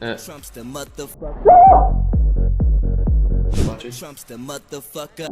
E, Trump's the motherfucker. zobaczyć. Trump's the motherfucker.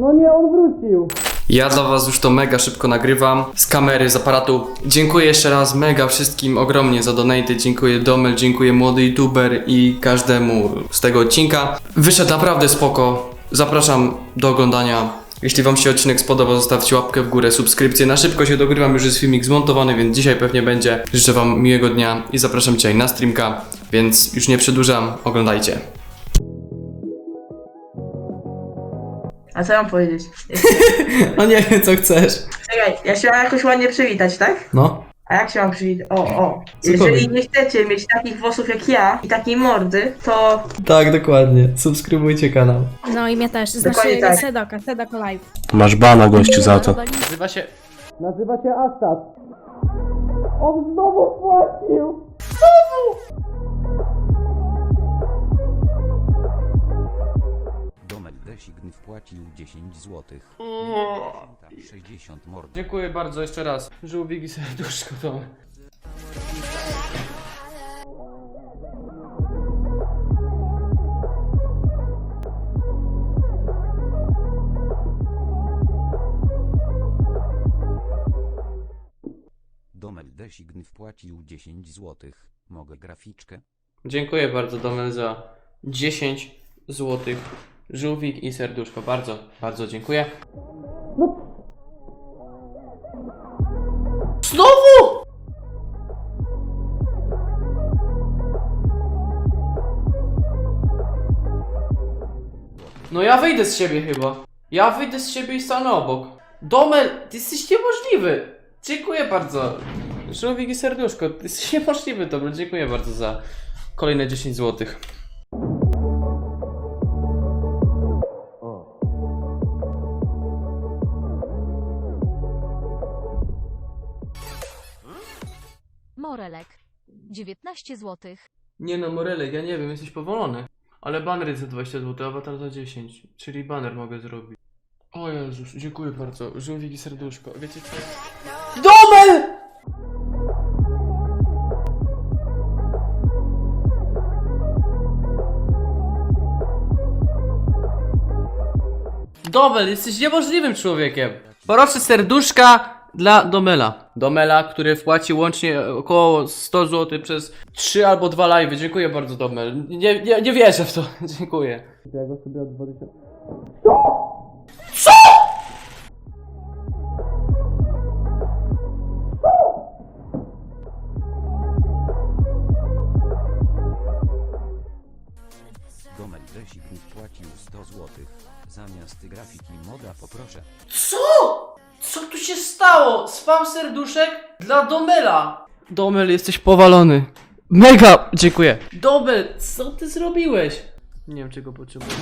No nie, on wrócił. Ja dla was już to mega szybko nagrywam z kamery, z aparatu. Dziękuję jeszcze raz mega wszystkim ogromnie za donaty. Dziękuję Domel, dziękuję młody youtuber i każdemu z tego odcinka. Wyszedł naprawdę spoko. Zapraszam do oglądania. Jeśli wam się odcinek spodoba, zostawcie łapkę w górę, subskrypcję. Na szybko się dogrywam, już jest filmik zmontowany, więc dzisiaj pewnie będzie. Życzę wam miłego dnia i zapraszam dzisiaj na streamka, więc już nie przedłużam, oglądajcie. A co mam powiedzieć? No nie wiem co chcesz. Czekaj, ja się mam jakoś ładnie przywitać, tak? No. A jak się mam przywitać? O, o. Cokolwiek. Jeżeli nie chcecie mieć takich włosów jak ja i takiej mordy, to Tak, dokładnie. Subskrybujcie kanał. No i mnie też, Dokładnie naszego tak. Sedoka, Sedoko Live. Masz bana gościu za to. Nazywa się Nazywa się Astat. On znowu płacił. Domel Design wpłacił 10 zł. 60 mord. Dziękuję bardzo jeszcze raz. Żółwik i serduszko to. Domel Design wpłacił 10 zł. Mogę graficzkę? Dziękuję bardzo Domel za 10 złotych. Żółwik i serduszko. Bardzo, bardzo dziękuję. Znowu! No ja wyjdę z siebie chyba. Ja wyjdę z siebie i stanę obok. Domel, ty jesteś niemożliwy. Dziękuję bardzo. Żółwik i serduszko, ty jesteś niemożliwy, dobra, dziękuję bardzo za kolejne 10 złotych. Morelek. 19 zł. Nie no, Morelek, ja nie wiem, jesteś powolony. Ale baner za 20 zł, awatar za 10. Czyli baner mogę zrobić. O Jezus, dziękuję bardzo. Żółwik i serduszko. Wiecie co? DOMEL! Domel, jesteś niemożliwym człowiekiem. Proszę serduszka dla Domela. Domela, który wpłacił łącznie około 100 zł przez 3 albo 2 live. Dziękuję bardzo Domel. Nie, nie, nie wierzę w to. Dziękuję. Ja go sobie od 20... Domel Design wpłacił 100 zł. Zamiast grafiki moda poproszę. Co? Się stało? Spam serduszek dla Domela. Domel, jesteś powalony. Mega! Dziękuję. Domel, co ty zrobiłeś? Nie wiem, czego potrzebuję.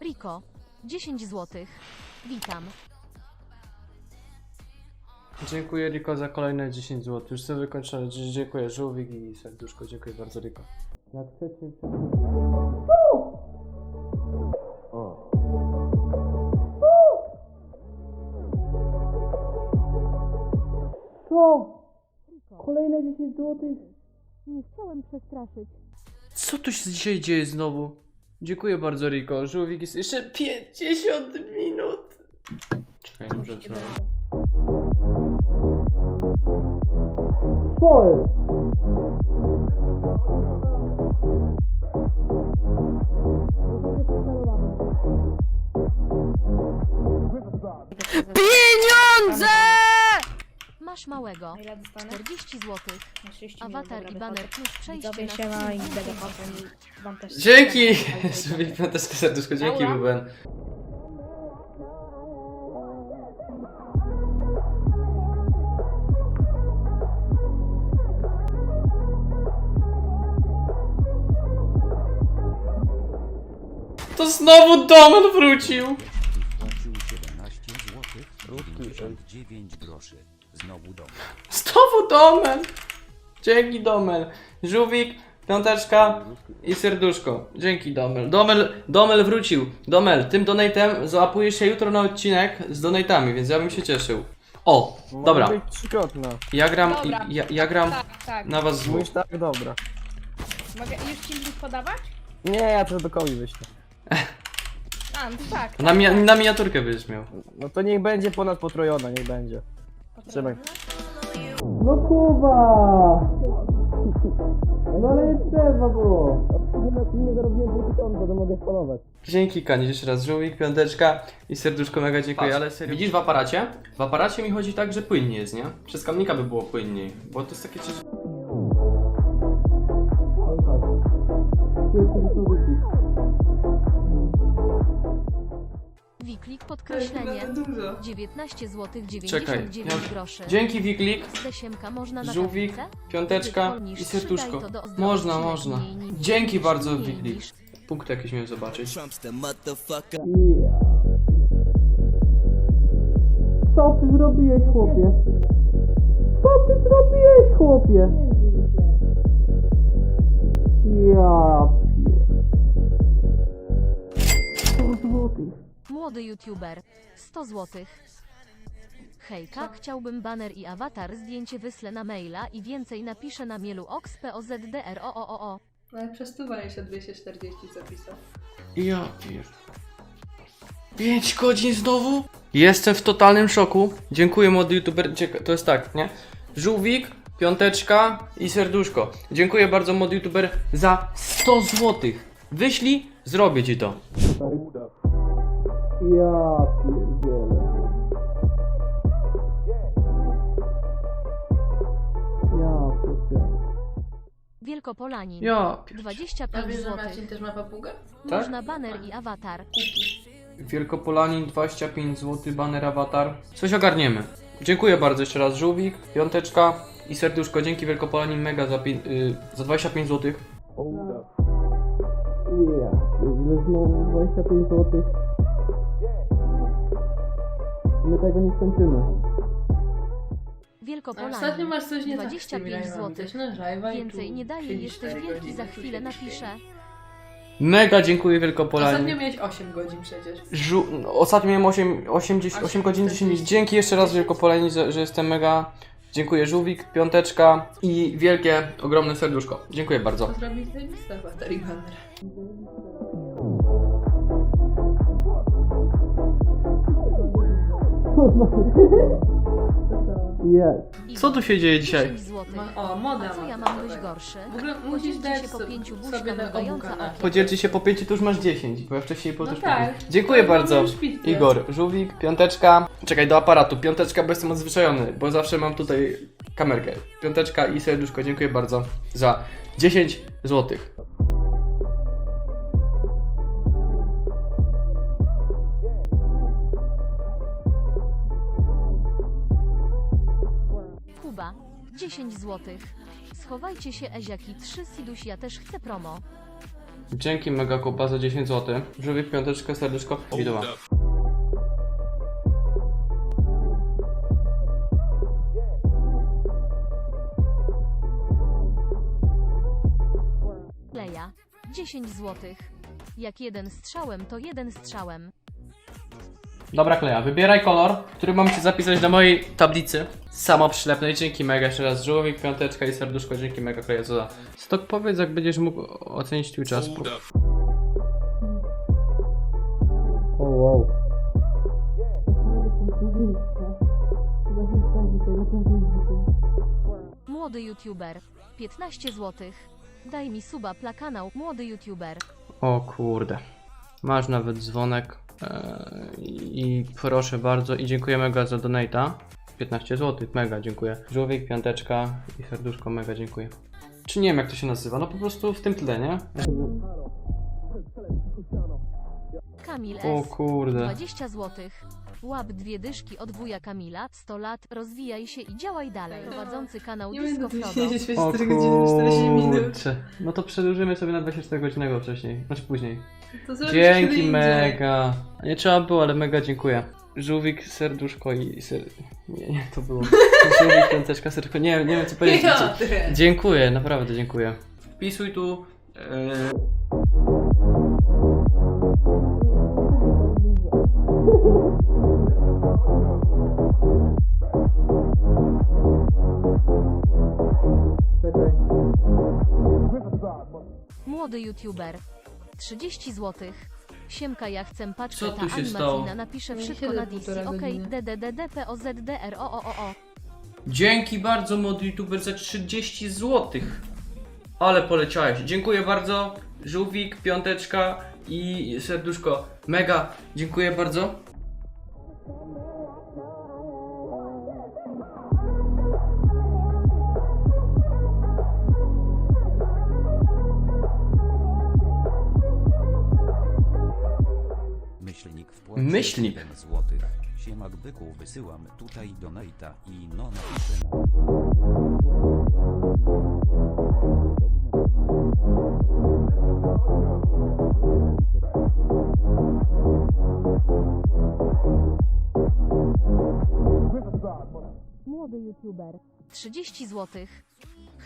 Riko. 10 zł. Witam. Dziękuję Riko za kolejne 10 zł. Już sobie wykończone. Dzie- Dziękuję Żółwik i serduszko. Dziękuję bardzo Riko. Jak chcecie... Co? Kolejne 10 złotych. Nie chciałem przestraszyć. Co tu się dzisiaj dzieje znowu? Dziękuję bardzo Riko. Żółwik jest jeszcze 50 minut. Czekaj, muszę co? Co jest? Pieniądze! Masz małego. Ile dostanę? 40 zł. Na 30 Awatar milionów, i dobra, baner wychodzę. plus przejście Widzowie na siema i wam też... Dzięki! Też serduszko. Dzięki Dobra. To znowu Domen wrócił! Wpłacił 17 zł. 59 groszy. Znowu Domel. Znowu Domen! Dzięki Domen. Żółwik piąteczka i serduszko. Dzięki Domel. Domel, Domel wrócił. Domel, tym donatem załapujesz się jutro na odcinek z donatami, więc ja bym się cieszył. O, dobra. Być trzykrotna. Ja gram, Dobra. ja, ja gram Tak, tak. na was. Mówisz tak, dobra. Mogę już ci link podawać? Nie, ja to do komi wyślę. A, no to tak. Na, mi na miniaturkę będziesz miał. No to niech będzie ponad potrojona, niech będzie. Trzymaj. No Kuba! No ale nie trzeba było. Nie zarobiłem 2000, to mogę spalować. Dzięki Kani, jeszcze raz żółwik, piąteczka i serduszko mega dziękuję, ale serio. Widzisz w aparacie? W aparacie mi chodzi tak, że płynnie jest, nie? Przez kamnika by było płynniej, bo to jest takie Wiklik podkreślenie. 19 zł 99 Czekaj, groszy. Dzięki Wiklik, Desiemka można na żółwik, piąteczka i serduszko. Można, można. Dzięki bardzo Wiklik. Punkty jakieś miałem zobaczyć. Co ty zrobiłeś, chłopie? Co ty zrobiłeś, chłopie? Ja Młody youtuber. 100 zł. Hejka, chciałbym baner i awatar, zdjęcie wyślę na maila i więcej napiszę na mielu oxpozdroo. Ale przestuwanie się 240 zapisał. Ja pier... 5 godzin znowu? Jestem w totalnym szoku. Dziękuję młody youtuber. Cieka- To jest tak, nie? Żółwik, piąteczka i serduszko. Dziękuję bardzo młody youtuber za 100 złotych. Wyślij, zrobię ci to. Ja pierdzielę. Ja pierdzielę. Wielkopolanin. Ja pier... 25 wiesz, że zł. Marcin też ma papugę? Tak? Można baner i awatar. Wielkopolanin 25 zł, baner awatar. Coś ogarniemy. Dziękuję bardzo jeszcze raz żółwik, piąteczka i serduszko. Dzięki Wielkopolanin mega za, pi- y, za 25 zł. Ja pierdzielę znowu 25 złotych. My tego nie skończymy. A Wielkopolanin. ostatnio masz coś nie tak z 25 tymi live'ami. złotych. Też na live'a i Więcej nie daje, jesteś wielki, za chwilę siedzisz napiszę. Mega dziękuję Ostatnio Wielkopolanin. miałeś 8 godzin przecież. Żu- no, ostatnio miałem 8, 8, 10, 8 godzin 10 minut. Dzięki jeszcze raz Wielkopolanin, że, że jestem mega. Dziękuję żółwik, piąteczka i wielkie, ogromne serduszko. Dziękuję bardzo. Zrobić zajebista baterii banner. Igor, Co tu się dzieje dzisiaj? 10 zł. Ma, o, moda A co ma ja mam być gorszy? W ogóle musisz Podzielcie dać się po pięciu sobie buźkach na mrugająca obu kanałach. okiem. Podzielcie się po 5, to już masz 10, bo ja wcześniej po No tak. Dziękuję To bardzo. mamy już pizzę. Igor, żółwik, piąteczka. Czekaj, do aparatu. Piąteczka, bo jestem odzwyczajony, bo zawsze mam tutaj kamerkę. Piąteczka i serduszko. Dziękuję bardzo za 10 złotych. 10 zł. Schowajcie się Eziaki 3 Siduś, ja też chcę promo. Dzięki Mega Kupa za 10 zł. Żółwik, piąteczka, serduszko. Widowa. Leja. 10 zł. Jak jeden strzałem, to jeden strzałem. Dobra Kleja, wybieraj kolor, który mam Ci zapisać do mojej tablicy samoprzylepnej. Dzięki mega jeszcze raz żółwik, piąteczka i serduszko. Dzięki mega Kleja co za stok. Powiedz jak będziesz mógł ocenić twój czas. O wow. Młody youtuber. 15 zł. Daj mi suba pla kanał Młody youtuber. O kurde. Masz nawet dzwonek. Eee, I proszę bardzo. I dziękuję mega za donata. 15 zł, mega dziękuję. Żółwik, piąteczka i serduszko, mega dziękuję. Czy nie wiem jak to się nazywa, no po prostu w tym tle, nie? Kamil O S. kurde. 20 zł. Łap dwie dyszki od wuja Kamila, 100 lat, rozwijaj się i działaj dalej. Prowadzący kanał Nie Disco będę tu Frodo. siedzieć O 24 godziny, 40 minut. kurcze. No to przedłużymy sobie na 24 godzinnego wcześniej, znaczy później. To zrobisz kiedy Dzięki indziej. mega. Nie trzeba było, ale mega dziękuję. Żółwik, serduszko i ser... Nie, nie, to było. Żółwik, piąteczka, serduszko. Nie, nie wiem co powiedzieć. Dziękuję, naprawdę dziękuję. wpisuj tu. Youtuber. 30 zł. Siemka, ja chcę paczkę Co ta tu się animacyjna, stało? napiszę Nie wszystko siedzę na DC, półtora okej, godziny. DDDDPOZDROOO. Dzięki bardzo, młody youtuber, za 30 zł. Ale poleciałeś. Dziękuję bardzo. Żółwik, piąteczka i serduszko. Mega, dziękuję bardzo. Myślnik wpłacił Myślnik. 1 złotych. Siemak byku wysyłam tutaj donata i no napiszę Młody youtuber. 30 zł.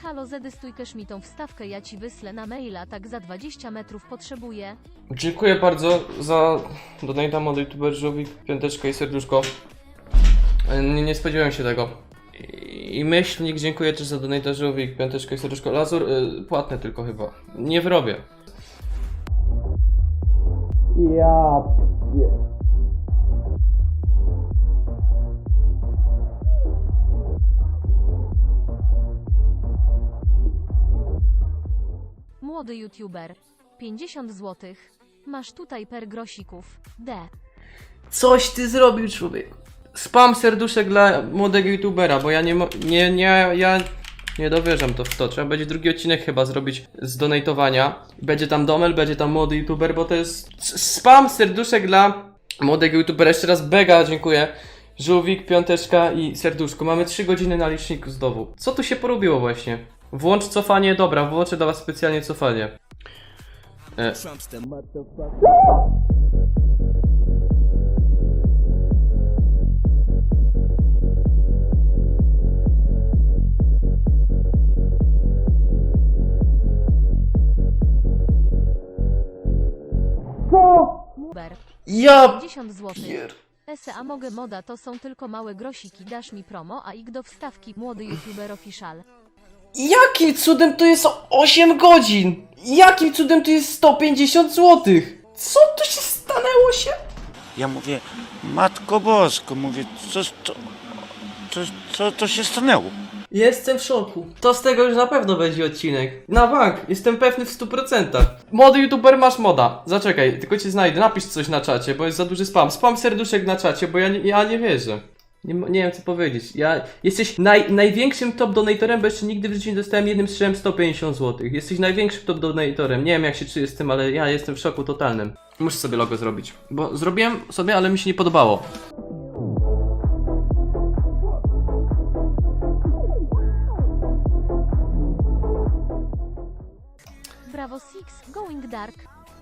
Halo Zedy, stójkesz mi tą wstawkę, ja ci wyslę na maila, tak za 20 metrów potrzebuję. Dziękuję bardzo za donata młody youtuber, żółwik, piąteczka i serduszko. E, Nie, nie spodziewałem się tego. I i myślnik, dziękuję też za donata żółwik, piąteczka i serduszko. Lazur, y, płatne tylko chyba. Nie wyrobię. Ja... Młody youtuber. 50 zł. Masz tutaj per grosików. D. Coś ty zrobił, człowiek. Spam serduszek dla młodego youtubera, bo ja nie, nie, nie, ja nie dowierzam to w to. Trzeba będzie drugi odcinek chyba zrobić z donatowania. Będzie tam domel, będzie tam młody youtuber, bo to jest spam serduszek dla młodego youtubera. Jeszcze raz bega, dziękuję. Żółwik, piąteczka i serduszko. Mamy 3 godziny na liczniku znowu. Co tu się porobiło właśnie? Włącz cofanie, dobra, włączę dla was specjalnie cofanie. E. Uber. ja 50 zł. pier... Ese, a mogę moda, to są tylko małe grosiki, dasz mi promo, a ich do wstawki młody youtuber official. Jakim cudem to jest 8 godzin? Jakim cudem to jest 150 zł? Co tu się stanęło się? Ja mówię, Matko Bosko, mówię, co, co, co, co to się stanęło? Jestem w szoku. To z tego już na pewno będzie odcinek. Na bank, jestem pewny w 100%. Młody youtuber masz moda. Zaczekaj, tylko cię znajdę. Napisz coś na czacie, bo jest za duży spam. Spam serduszek na czacie, bo ja nie, ja nie wierzę. Nie, nie wiem co powiedzieć. Ja, jesteś naj, największym top donatorem, bo jeszcze nigdy w życiu nie dostałem jednym strzałem 150 zł. Jesteś największym top donatorem. Nie wiem jak się czuję z tym, ale ja jestem w szoku totalnym. Muszę sobie logo zrobić. Bo zrobiłem sobie, ale mi się nie podobało. Brawo Six, going dark.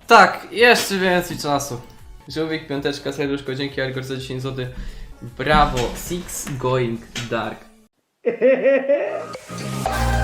Tak, jeszcze więcej czasu. Żółwik, piąteczka, serduszko, dzięki Algor za 10 zł. Brawo, Six Going Dark.